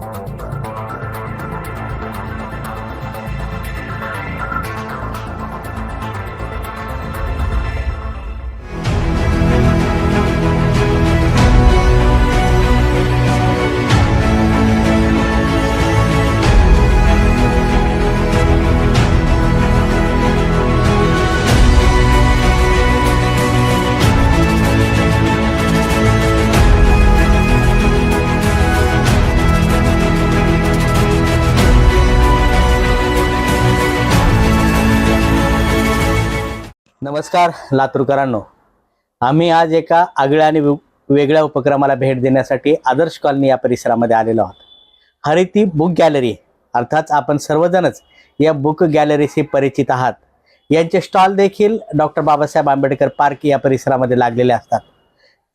Thank नमस्कार लातूरकरांनो. आम्ही आज एका आगळ्या आणि वेगळ्या उपक्रमाला भेट देण्यासाठी आदर्श कॉलनी या परिसरामध्ये आलेलो आहोत. हरिती बुक गॅलरी अर्थात आपण सर्वजणच या बुक गॅलरीशी परिचित आहात. यांचे स्टॉल देखील डॉक्टर बाबासाहेब आंबेडकर पार्क या परिसरामध्ये लागलेले असतात.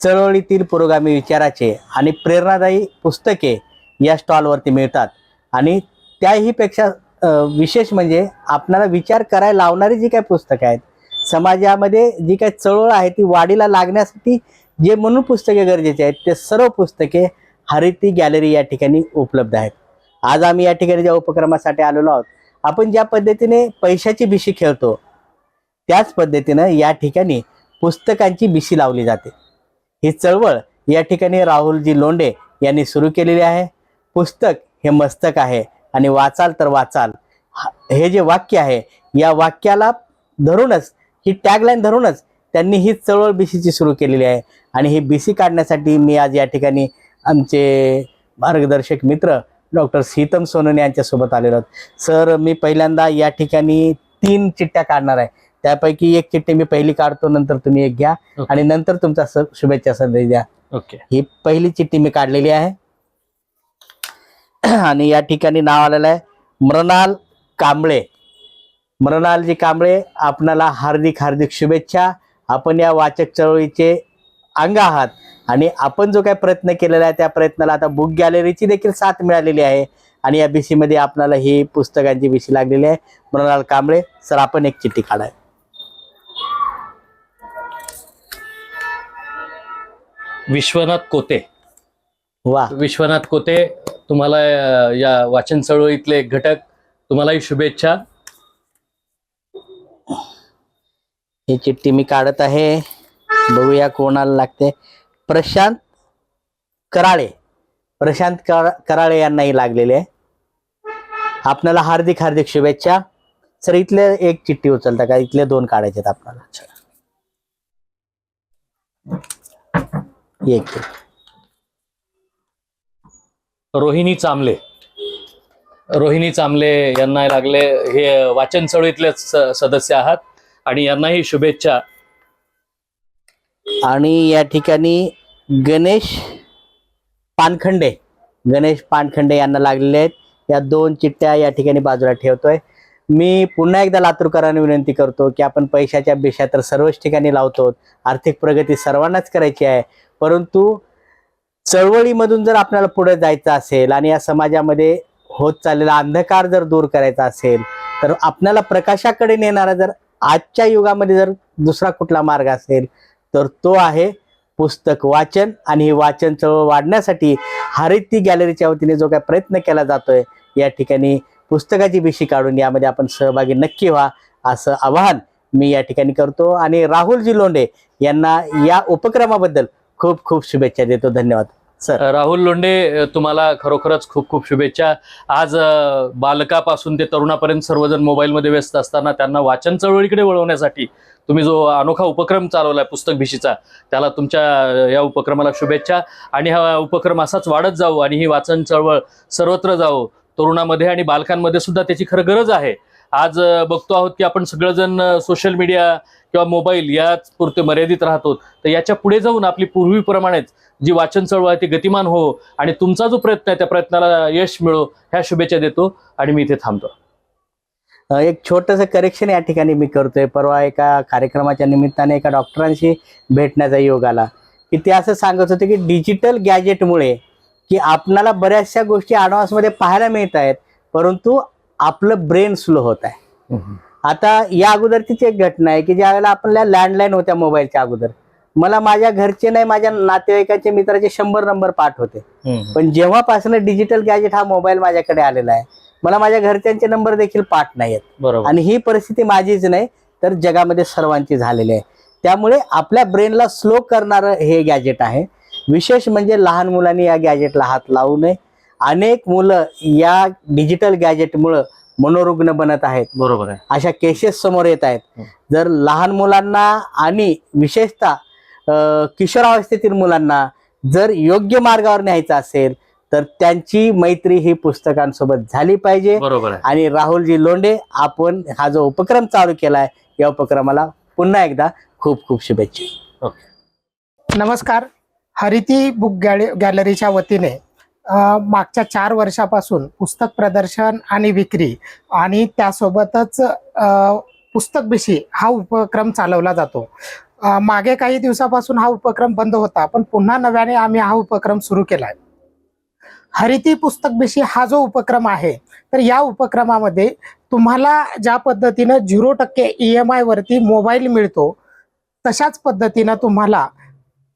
चळवळीतील पुरोगामी विचाराचे आणि प्रेरणादायी पुस्तके या स्टॉलवरती मिळतात. आणि त्याहीपेक्षा विशेष म्हणजे आपल्याला विचार करायला लावणारी जी काही पुस्तकं आहेत समाजामध्ये जी काही चळवळ आहे ती वाढीला लागण्यासाठी जे म्हणून पुस्तके गरजेचे आहेत ते सर्व पुस्तके हरिती गॅलरी या ठिकाणी उपलब्ध आहेत. आज आम्ही या ठिकाणी ज्या उपक्रमासाठी आलेलो आहोत आपण ज्या पद्धतीने पैशाची बिशी खेळतो त्याच पद्धतीनं या ठिकाणी पुस्तकांची बिशी लावली जाते. ही चळवळ या ठिकाणी राहुलजी लोंडे यांनी सुरू केलेली आहे. पुस्तक हे मस्तक आहे आणि वाचाल तर वाचाल. हा- हे जे वाक्य आहे या वाक्याला धरूनच ही टॅगलाईन धरूनच त्यांनी ही चळवळ बीसीची सुरू केलेली आहे. आणि ही बीसी काढण्यासाठी मी आज या ठिकाणी आमचे मार्गदर्शक मित्र डॉक्टर सीतम सोनन यांच्यासोबत आलेलो आहोत. सर मी पहिल्यांदा या ठिकाणी तीन चिठ्ठ्या काढणार आहे. त्यापैकी एक चिठ्ठी मी पहिली काढतो नंतर तुम्ही एक घ्या. ओके. आणि नंतर तुमचा स- शुभेच्छा संदेश द्या. ओके. ही पहिली चिठ्ठी मी काढलेली आहे. आणि या ठिकाणी नाव आलेलं आहे मृणाल कांबळे. मृणालजी कांबळे आपणाला हार्दिक हार्दिक शुभेच्छा. आपण या वाचक चळवळीचे अंग आहात आणि आपण जो काही प्रयत्न केलेला आहे त्या प्रयत्नाला आता बुक गॅलरीची देखील साथ मिळालेली आहे. आणि या बीसी मध्ये आपणाला ही पुस्तकांची बीसी लागलेली आहे. मृणाल कांबळे सर आपण एक चिठ्ठी काढाय. विश्वनाथ कोते. वा. विश्वनाथ कोते तुम्हाला या वाचन चळवळीतले एक घटक. तुम्हालाही शुभेच्छा. ही चिठ्ठी मी काढत आहे. बघूया कोणाला लागते. प्रशांत कराळे. प्रशांत कराळे यांनाही लागलेले आहे. आपल्याला हार्दिक हार्दिक शुभेच्छा. सर इथले एक चिठ्ठी उचलता का? इथले दोन काढायचे आहेत आपल्याला. एक एक. रोहिणी चांबले रोहिणी चांबले यांना लागले हे वाचन चळवळीतले स- सदस्य आहात. आणि यांनाही शुभेच्छा. आणि या ठिकाणी गणेश पानखंडे गणेश पानखंडे यांना लागलेले आहेत. या दोन चिठ्ठ्या या ठिकाणी बाजूला ठेवतोय. मी पुन्हा एकदा लातूरकरांना विनंती करतो की आपण पैशाच्या बेशा तर सर्वच ठिकाणी लावतो. आर्थिक प्रगती सर्वांनाच करायची आहे. परंतु चळवळीमधून जर आपल्याला पुढे जायचं असेल आणि या समाजामध्ये होत चाललेला अंधकार जर दूर करायचा असेल तर आपल्याला प्रकाशाकडे नेणारा जर आजच्या युगामध्ये जर दुसरा कुठला मार्ग असेल तर तो आहे पुस्तक वाचन. आणि ही वाचन चळवळ वाढण्यासाठी हरिती गॅलरीच्या वतीने जो काही प्रयत्न केला जातोय या ठिकाणी पुस्तकाची बिशी काढून यामध्ये आपण सहभागी नक्की व्हा असं आवाहन मी या ठिकाणी करतो. आणि राहुलजी लोंढे यांना या उपक्रमाबद्दल खूप खूप शुभेच्छा देतो. धन्यवाद. राहुल लोंढे तुम्हाला खरोखरच खूप खूप शुभेच्छा. आज बालकापासून ते तरुणापर्यंत सर्वजण मोबाईलमध्ये व्यस्त असताना त्यांना वाचन चळवळीकडे वळवण्यासाठी तुम्ही जो अनोखा उपक्रम चालवलाय पुस्तक भिशीचा त्याला तुमच्या या उपक्रमाला शुभेच्छा. आणि हा उपक्रम असाच वाढत जाऊ आणि ही वाचन चळवळ सर्वत्र जावो. तरुणामध्ये आणि बालकांमध्ये सुद्धा त्याची खरं गरज आहे. आज बघतो आहोत की आपण सगळेजण सोशल मीडिया किंवा मोबाईल याच पुरते मर्यादित राहतो. तर याच्यापुढे जाऊन आपली पूर्वीप्रमाणेच जी वाचन चळवळ आहे ती गतिमान हो आणि तुमचा जो प्रयत्न आहे त्या प्रयत्नाला यश मिळो ह्या शुभेच्छा देतो आणि मी इथे थांबतो. एक छोटंसं करेक्शन या ठिकाणी मी करतोय. परवा एका कार्यक्रमाच्या निमित्ताने एका डॉक्टरांशी भेटण्याचा योग आला. की ते असं सांगत होते की डिजिटल गॅजेटमुळे की आपणाला बऱ्याचशा गोष्टी ॲडव्हान्समध्ये पाहायला मिळत आहेत परंतु आपलं ब्रेन स्लो होत आहे. आता या अगोदरचीच एक घटना आहे की ज्या वेळेला आपल्या लँडलाईन होत्या मोबाईलच्या अगोदर. मला माझ्या घरचे नाही माझ्या नातेवाईकाचे मित्राचे शंभर नंबर पाठ होते. पण जेव्हापासून डिजिटल गॅजेट हा मोबाईल माझ्याकडे आलेला आहे मला माझ्या घरच्यांचे नंबर देखील पाठ नाही आहेत. बरोबर. आणि ही परिस्थिती माझीच नाही तर जगामध्ये सर्वांची झालेली आहे. त्यामुळे आपल्या ब्रेनला स्लो करणारं हे गॅजेट आहे. विशेष म्हणजे लहान मुलांनी या गॅजेटला हात लावू नये. अनेक मुलं या डिजिटल गॅजेटमुळं मनोरुग्ण बनत आहेत. बरोबर आहे. अशा केसेस समोर येत आहेत. हं. जर लहान मुलांना आणि विशेषतः किशोरावस्थेतील मुलांना जर योग्य मार्गावर न्यायचं असेल तर त्यांची मैत्री ही पुस्तकांसोबत झाली पाहिजे. बरोबर आहे. आणि राहुलजी लोंढे आपण हा जो उपक्रम चालू केलाय या उपक्रमाला पुन्हा एकदा खूप खूप शुभेच्छा. नमस्कार. हरिती बुक गॅले गॅलरीच्या वतीने मागच्या चार वर्षापासून पुस्तक प्रदर्शन आणि विक्री आणि त्यासोबतच पुस्तक भिशी हा उपक्रम चालवला जातो. मागे काही दिवसापासून हा उपक्रम बंद होता पण पुन्हा नव्याने आम्ही हा उपक्रम सुरू केलाय. हरिती पुस्तक भिशी हा जो उपक्रम आहे तर या उपक्रमामध्ये तुम्हाला ज्या पद्धतीनं झिरो टक्के ई एम आयवरती मोबाईल मिळतो तशाच पद्धतीनं तुम्हाला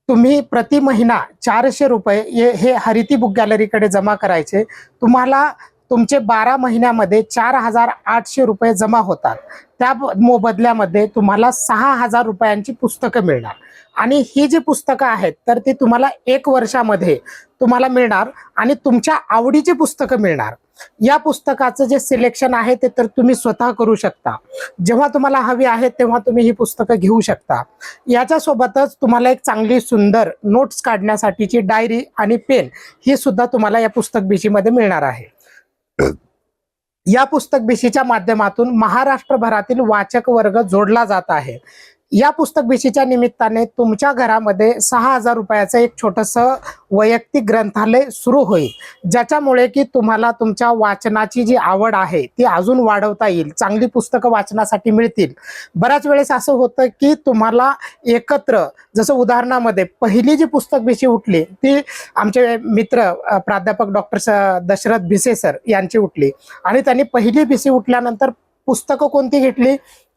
तुम्ही प्रति महिना चारशे रुपये हे- हे हरिती बुक गॅलरीकडे जमा करायचे. तुम्हाला तुमचे बारा महिन्यामध्ये चार हजार आठशे रुपये जमा होतात. त्या मोबदल्यामध्ये तुम्हाला सहा हजार रुपयांची पुस्तकं मिळणार. आणि ही जी पुस्तकं आहेत तर ती तुम्हाला एक वर्षामध्ये तुम्हाला मिळणार आणि तुमच्या आवडीची पुस्तकं मिळणार. या पुस्तकाचं जे सिलेक्शन आहे ते तर तुम्ही स्वतः करू शकता. जेव्हा तुम्हाला हवी आहे तेव्हा तुम्ही ही पुस्तकं घेऊ शकता. याच्यासोबतच तुम्हाला एक चांगली सुंदर नोट्स काढण्यासाठीची डायरी आणि पेन ही सुद्धा तुम्हाला या पुस्तक बिशीमध्ये मिळणार आहे. या पुस्तक बिशीच्या माध्यमातून महाराष्ट्रभरातील वाचक वर्ग जोडला जात आहे. या पुस्तक भेटीच्या निमित्ताने तुमच्या घरामध्ये सहा हजार रुपयाचं एक छोटंसं वैयक्तिक ग्रंथालय सुरू होईल ज्याच्यामुळे की तुम्हाला तुमच्या वाचनाची जी आवड आहे ती अजून वाढवता येईल चांगली पुस्तकं वाचनासाठी मिळतील. बऱ्याच वेळेस असं होतं की तुम्हाला एकत्र जसं उदाहरणामध्ये पहिली जी पुस्तक बिशी उठली ती आमचे मित्र प्राध्यापक डॉक्टर दशरथ भिसे सर यांची उठली. आणि त्यांनी पहिली भिसी उठल्यानंतर पुस्तकं कोणती घेतली?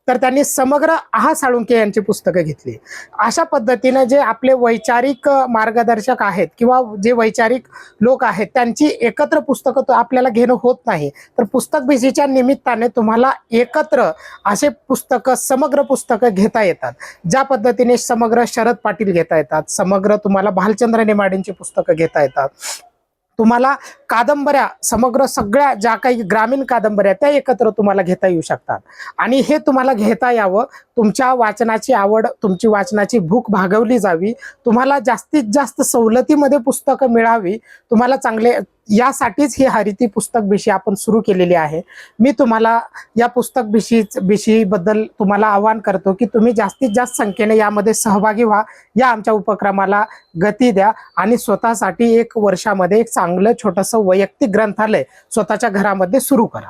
तर त्यांनी समग्र आहा साळुंके यांची पुस्तकं घेतली. अशा पद्धतीनं जे आपले वैचारिक मार्गदर्शक आहेत किंवा जे वैचारिक लोक आहेत त्यांची एकत्र पुस्तकं आपल्याला घेणं होत नाही. तर पुस्तक भेटीच्या निमित्ताने तुम्हाला एकत्र असे पुस्तकं समग्र पुस्तकं घेता येतात. ज्या पद्धतीने समग्र शरद पाटील घेता येतात समग्र तुम्हाला भालचंद्र नेमाडेंची पुस्तकं घेता येतात. तुम्हाला कादंबऱ्या समग्र सगळ्या ज्या काही ग्रामीण कादंबऱ्या त्या एकत्र तुम्हाला घेता येऊ शकतात. आणि हे तुम्हाला घेता यावं तुमच्या वाचनाची आवड तुमची वाचनाची भूक भागवली जावी तुम्हाला जास्तीत जास्त सवलतीमध्ये पुस्तकं मिळावी तुम्हाला चांगले यासाठीच ही हरिती पुस्तक भिशी आपण सुरू केलेली आहे. मी तुम्हाला या पुस्तक भिशी भिशीबद्दल तुम्हाला आवाहन करतो की तुम्ही जास्तीत जास्त संख्येने यामध्ये सहभागी व्हा. या आमच्या उपक्रमाला गती द्या आणि स्वतःसाठी एक वर्षामध्ये एक चांगलं छोटंसं वैयक्तिक ग्रंथालय स्वतःच्या घरामध्ये सुरू करा.